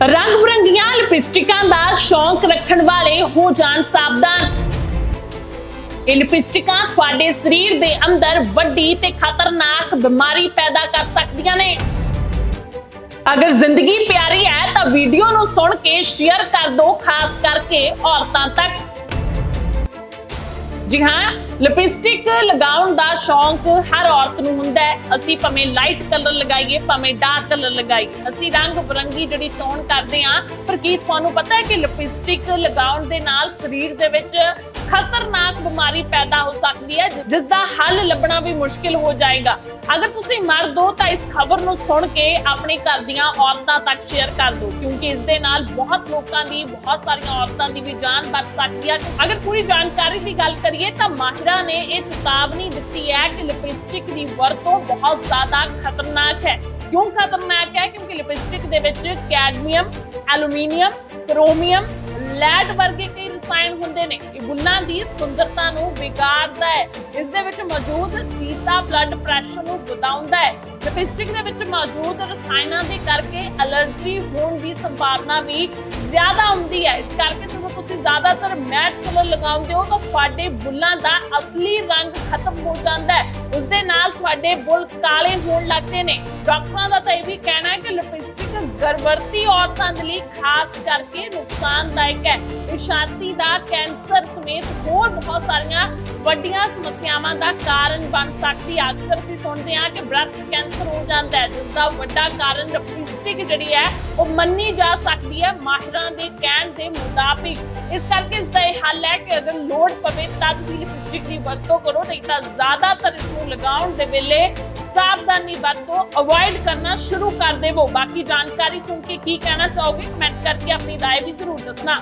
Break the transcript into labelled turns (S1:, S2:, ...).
S1: ਰੰਗ ਬਰੰਗੀਆਂ ਲਿਪਸਟਿਕਾਂ ਦਾ ਸ਼ੌਂਕ ਰੱਖਣ ਵਾਲੇ ਹੋ ਜਾਣ ਸਾਵਧਾਨ। ਇਹ ਲਿਪਸਟਿਕਾਂ ਤੁਹਾਡੇ ਸਰੀਰ ਦੇ ਅੰਦਰ ਵੱਡੀ ਤੇ ਖਤਰਨਾਕ ਬਿਮਾਰੀ ਪੈਦਾ ਕਰ ਸਕਦੀਆਂ ਨੇ। ਅਗਰ ਜ਼ਿੰਦਗੀ ਪਿਆਰੀ ਹੈ ਤਾਂ ਵੀਡੀਓ ਨੂੰ ਸੁਣ ਕੇ ਸ਼ੇਅਰ ਕਰ ਦਿਓ, ਖਾਸ ਕਰਕੇ ਔਰਤਾਂ ਤੱਕ। ਜੀ ਹਾਂ ਲਿਪਸਟਿਕ ਲਗਾਉਣ ਦਾ ਸ਼ੌਂਕ ਹਰ ਔਰਤ ਨੂੰ ਹੁੰਦਾ ਹੈ। ਅਸੀਂ ਭਾਵੇਂ ਲਾਈਟ ਕਲਰ ਲਗਾਈਏ, ਭਾਵੇਂ ਡਾਰਕ ਕਲਰ ਲਗਾਈਏ। ਅਸੀਂ ਰੰਗ ਬਰੰਗੀ ਜਿਹੜੀ ਚੋਣ ਕਰਦੇ ਹਾਂ ਪਰ ਕੀ ਤੁਹਾਨੂੰ ਪਤਾ ਹੈ ਕਿ ਲਿਪਸਟਿਕ ਲਗਾਉਣ ਦੇ ਨਾਲ ਸਰੀਰ ਦੇ ਵਿੱਚ ਖਤਰਨਾਕ ਬਿਮਾਰੀ ਪੈਦਾ ਹੋ ਸਕਦੀ ਹੈ ਜਿਸ ਦਾ ਹੱਲ ਲੱਭਣਾ ਵੀ ਮੁਸ਼ਕਿਲ ਹੋ ਜਾਏਗਾ। ਅਗਰ ਤੁਸੀਂ ਮਰਦ ਹੋ, ਤਾਂ ਇਸ ਖਬਰ ਨੂੰ ਸੁਣ ਕੇ ਆਪਣੇ ਘਰ ਦੀਆਂ ਔਰਤਾਂ ਤੱਕ ਸ਼ੇਅਰ ਕਰ ਦਿਓ, ਕਿਉਂਕਿ ਇਸ ਦੇ ਨਾਲ ਬਹੁਤ ਲੋਕਾਂ ਦੀ, ਬਹੁਤ ਸਾਰੀਆਂ ਔਰਤਾਂ ਦੀ ਵੀ ਜਾਨ ਬਚ ਸਕਦੀ ਹੈ। ਅਗਰ ਪੂਰੀ ਜਾਣਕਾਰੀ ਦੀ ਗੱਲ ਕਰੀਏ, ਤਾਂ ਮਾਹਿਰਾਂ ਨੇ ਇਹ ਚੇਤਾਵਨੀ ਦਿੱਤੀ ਹੈ ਕਿ ਲਿਪਸਟਿਕ ਦੀ ਵਰਤੋਂ ਬਹੁਤ ਜ਼ਿਆਦਾ ਖਤਰਨਾਕ ਹੈ। ਕਿਉਂ ਖਤਰਨਾਕ ਹੈ? ਕਿਉਂਕਿ ਲਿਪਸਟਿਕ ਦੇ ਵਿੱਚ ਕੈਡਮੀਅਮ, ਐਲੂਮੀਨੀਅਮ, ਕ੍ਰੋਮੀਅਮ, ਲੈਡ ਵਰਗੇ ਕਈ ਰਸਾਇਣ ਹੁੰਦੇ ਨੇ। ਇਹ ਬੁੱਲਾਂ ਦੀ ਸੁੰਦਰਤਾ ਨੂੰ ਵਿਗਾੜਦਾ ਹੈ। ਇਸ ਦੇ ਵਿੱਚ ਮੌਜੂਦ ਸੀਸਾ ਬਲੱਡ ਪ੍ਰੈਸ਼ਰ ਨੂੰ ਵਧਾਉਂਦਾ ਹੈ। ਲਿਪਸਟਿਕ ਦੇ ਵਿੱਚ ਮੌਜੂਦ ਰਸਾਇਣਾਂ ਦੇ ਕਰਕੇ ਅਲਰਜੀ ਹੋਣ ਦੀ ਸੰਭਾਵਨਾ ਵੀ ਜ਼ਿਆਦਾ ਹੁੰਦੀ ਹੈ। ਇਸ ਕਰਕੇ ਤੁਸੀਂ ਜ਼ਿਆਦਾਤਰ ਮੈਟ ਕਲਰ ਲਗਾਉਂਦੇ ਹੋ ਤਾਂ ਤੁਹਾਡੇ ਬੁੱਲਾਂ ਦਾ ਅਸਲੀ ਰੰਗ ਖਤਮ ਹੋ ਜਾਂਦਾ ਹੈ। ਉਸ ਦੇ ਨਾਲ ਤੁਹਾਡੇ ਬੁੱਲ ਕਾਲੇ ਹੋਣ ਲੱਗਦੇ ਨੇ। ਡਾਕਟਰਾਂ ਦਾ ਤਾਂ ਇਹ ਵੀ ਕਹਿਣਾ ਹੈ ਕਿ ਲਿਪਸਟਿਕ ਗਰਭਵਤੀ ਔਰਤਾਂ ਦੇ ਲਈ ਖਾਸ ਕਰਕੇ ਨੁਕਸਾਨਦਾਇਕ ਹੈ। ਇਹ ਛਾਤੀ ਦਾ ਕੈਂਸਰ ਸਮੇਤ ਹੋਰ ਬਹੁਤ ਸਾਰੀਆਂ ਵੱਡੀਆਂ ਸਮੱਸਿਆਵਾਂ ਦਾ ਕਾਰਨ ਬਣ ਸਕਦੀ ਹੈ। ਅਕਸਰ ਅਸੀਂ ਸੁਣਦੇ ਹਾਂ ਕਿ ਬ੍ਰੈਸਟ ਕੈਂਸਰ ਹੋ ਜਾਂਦਾ ਹੈ ਜਿਸ ਦਾ ਵੱਡਾ ਕਾਰਨ ਲਿਪਸਟਿਕ ਜਿਹੜੀ ਹੈ, ਉਹ ਮੰਨੀ ਜਾ ਸਕਦੀ ਹੈ ਮਾਹਿਰਾਂ ਦੇ ਕਹਿਣ ਦੇ ਮੁਤਾਬਿਕ। ਇਸ ਕਰਕੇ ਇਸ ਦਾ ਇਹ ਹੱਲ ਹੈ ਕਿ ਅਗਰ ਲੋੜ ਪਵੇ ਤਾਂ ਹੀ ਲਿਪਸਟਿਕ ਦੀ ਵਰਤੋਂ ਕਰੋ, ਨਹੀਂ ਤਾਂ ਜ਼ਿਆਦਾਤਰ ਇਸ ਨੂੰ ਲਗਾਉਣ ਦੇ ਵੇਲੇ ਸਾਵਧਾਨੀ ਵਰਤੋਂ ਅਵੋਇਡ ਕਰਨਾ ਸ਼ੁਰੂ ਕਰ ਦੇਵੋ। ਬਾਕੀ ਜਾਣਕਾਰੀ ਸੁਣ ਕੇ ਕੀ ਕਹਿਣਾ ਚਾਹੋਗੇ ਕਮੈਂਟ ਕਰਕੇ ਆਪਣੀ ਰਾਏ ਵੀ ਜ਼ਰੂਰ ਦੱਸਣਾ।